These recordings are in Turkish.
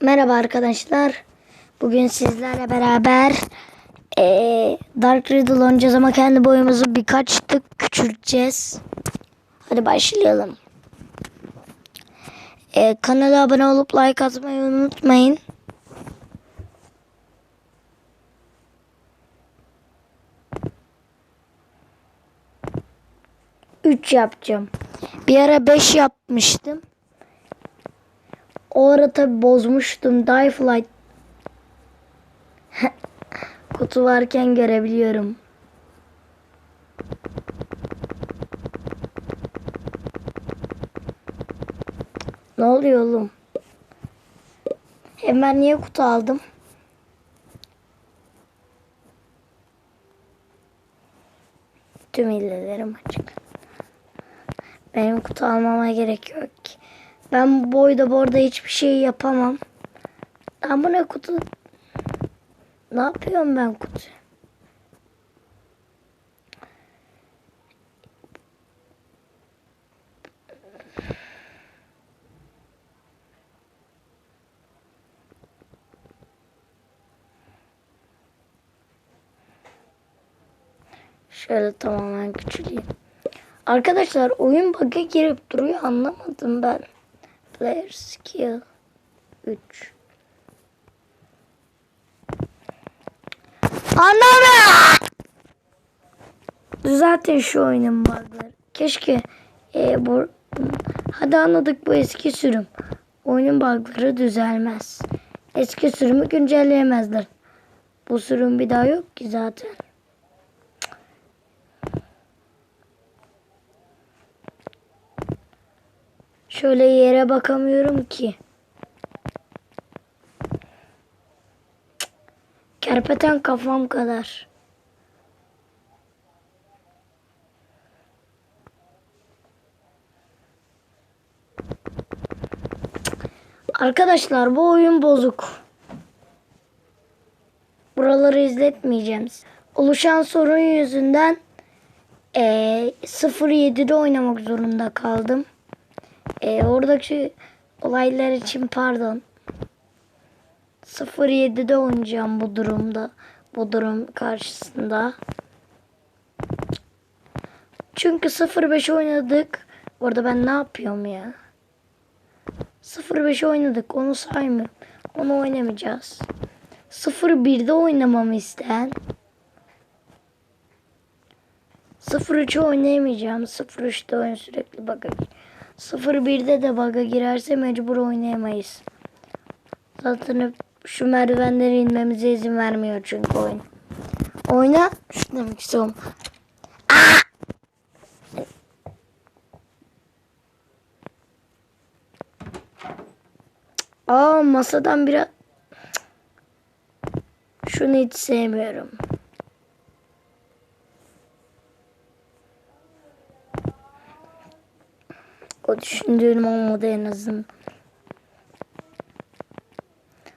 Merhaba arkadaşlar. Bugün sizlerle beraber eee, Dark Riddle oynayacağız ama kendi boyumuzu birkaç tık küçülteceğiz. Hadi başlayalım. Eee, kanala abone olup like atmayı unutmayın. Üç yapacağım. Bir ara beş yapmıştım. O ara tabi bozmuştum. Die Flight. Kutu varken görebiliyorum. Ne oluyor oğlum? Hemen niye kutu aldım? Tüm hilelerim açık. Benim kutu almama gerek yok. Ben bu boyda bu arada hiçbir şey yapamam. Ben bu ne kutu? Ne yapıyorum ben kutu? Şöyle tamamen küçüleyim. Arkadaşlar oyun bug'a girip duruyor anlamadım ben. Player skill 3. Anlamıyorum. Zaten şu oyunun bug'ları. Keşke e, bu hadi anladık bu eski sürüm. Oyunun bug'ları düzelmez. Eski sürümü güncelleyemezler. Bu sürüm bir daha yok ki zaten. Şöyle yere bakamıyorum ki. Kerpeten kafam kadar. Arkadaşlar bu oyun bozuk. Buraları izletmeyeceğim. Oluşan sorun yüzünden eee 07'de oynamak zorunda kaldım. E, oradaki olaylar için pardon. 07'de oynayacağım bu durumda. Bu durum karşısında. Çünkü 05 oynadık. Orada ben ne yapıyorum ya? 05 oynadık. Onu saymıyorum. Onu oynamayacağız. 01'de oynamamı isteyen 03'ü oynayamayacağım. 03'te oyun sürekli gir- 01'de de bug'a girerse mecbur oynayamayız. Zaten şu merdivenlere inmemize izin vermiyor çünkü oyun. Oyna. Şunu demek istiyorum. Aa masadan biraz şunu hiç sevmiyorum. O düşündüğüm olmadı en azından.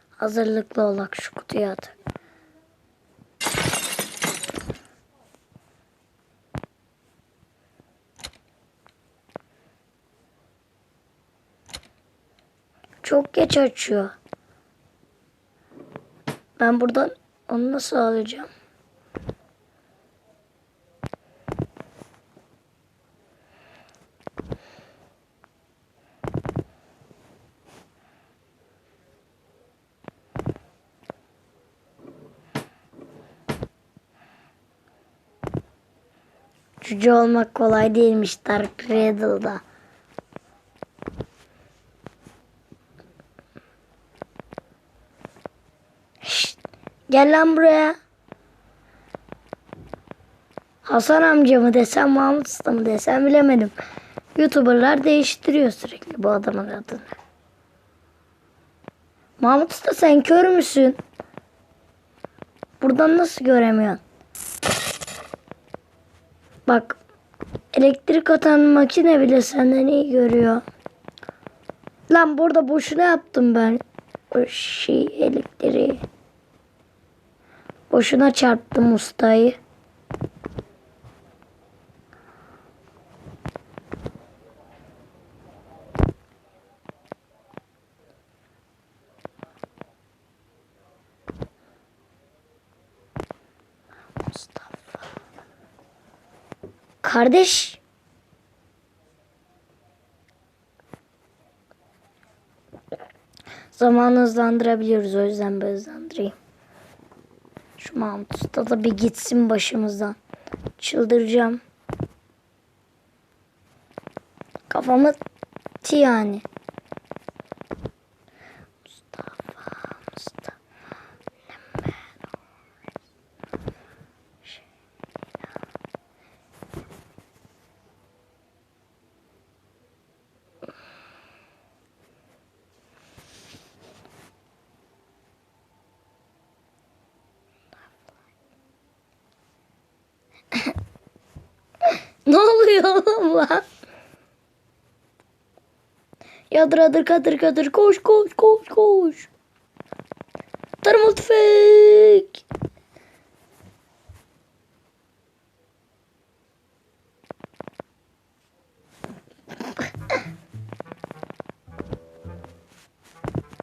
Hazırlıklı olak şu kutuya at. Çok geç açıyor. Ben buradan onu nasıl alacağım? Cüce olmak kolay değilmiş Dark Riddle'da. Şşt, gel lan buraya. Hasan amca mı desem Mahmut Usta mı desem bilemedim. Youtuberlar değiştiriyor sürekli bu adamın adını. Mahmut Usta sen kör müsün? Buradan nasıl göremiyorsun? Bak elektrik atan makine bile senden iyi görüyor. Lan burada boşuna yaptım ben. O şey elektriği. Boşuna çarptım ustayı. Kardeş. Zamanı hızlandırabiliyoruz o yüzden ben hızlandırayım. Şu Mahmut da bir gitsin başımızdan. Çıldıracağım. Kafamı yani. Ne oluyor oğlum lan? Yadır adır kadır kadır koş koş koş koş. Tarıma tüfek.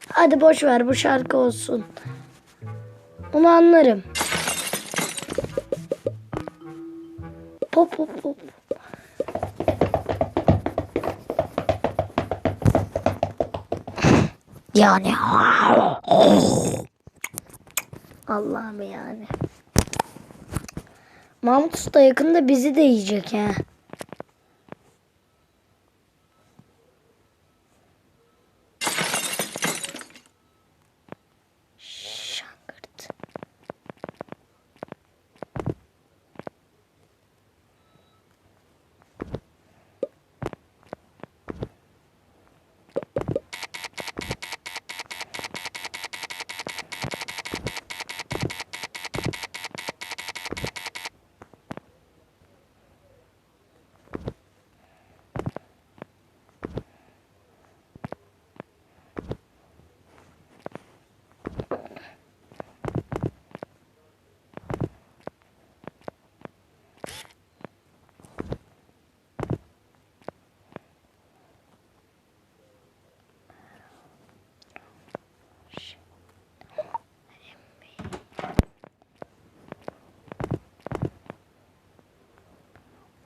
Hadi boş ver bu şarkı olsun. Onu anlarım. Pop pop pop. Yani Allah'ım yani. Mahmut Usta yakında bizi de yiyecek ha.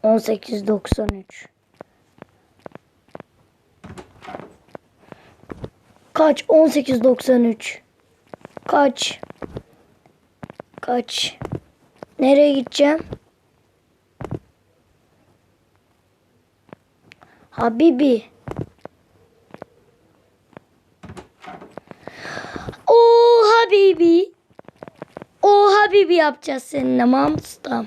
1893 Kaç? 1893 Kaç? Kaç? Nereye gideceğim? Habibi. O Habibi. O Habibi yapacağız seninle Mamstam.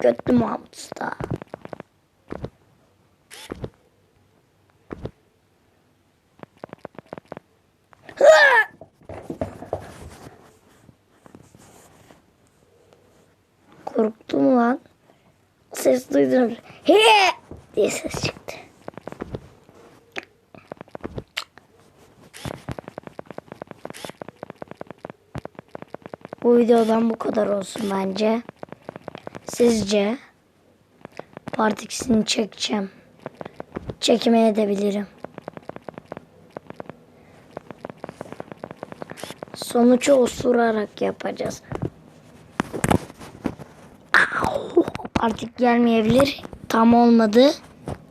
Götlü Mahmut Usta. Korktum lan. Ses duydum. He diye ses çıktı. Bu videodan bu kadar olsun bence. Sizce part ikisini çekeceğim. Çekmeye de bilirim. Sonucu osurarak yapacağız. Artık gelmeyebilir. Tam olmadı.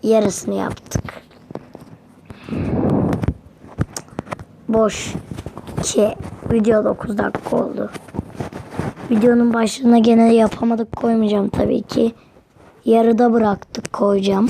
Yarısını yaptık. Boş. Ki video 9 dakika oldu. Videonun başlığına gene yapamadık koymayacağım tabii ki. Yarıda bıraktık koyacağım.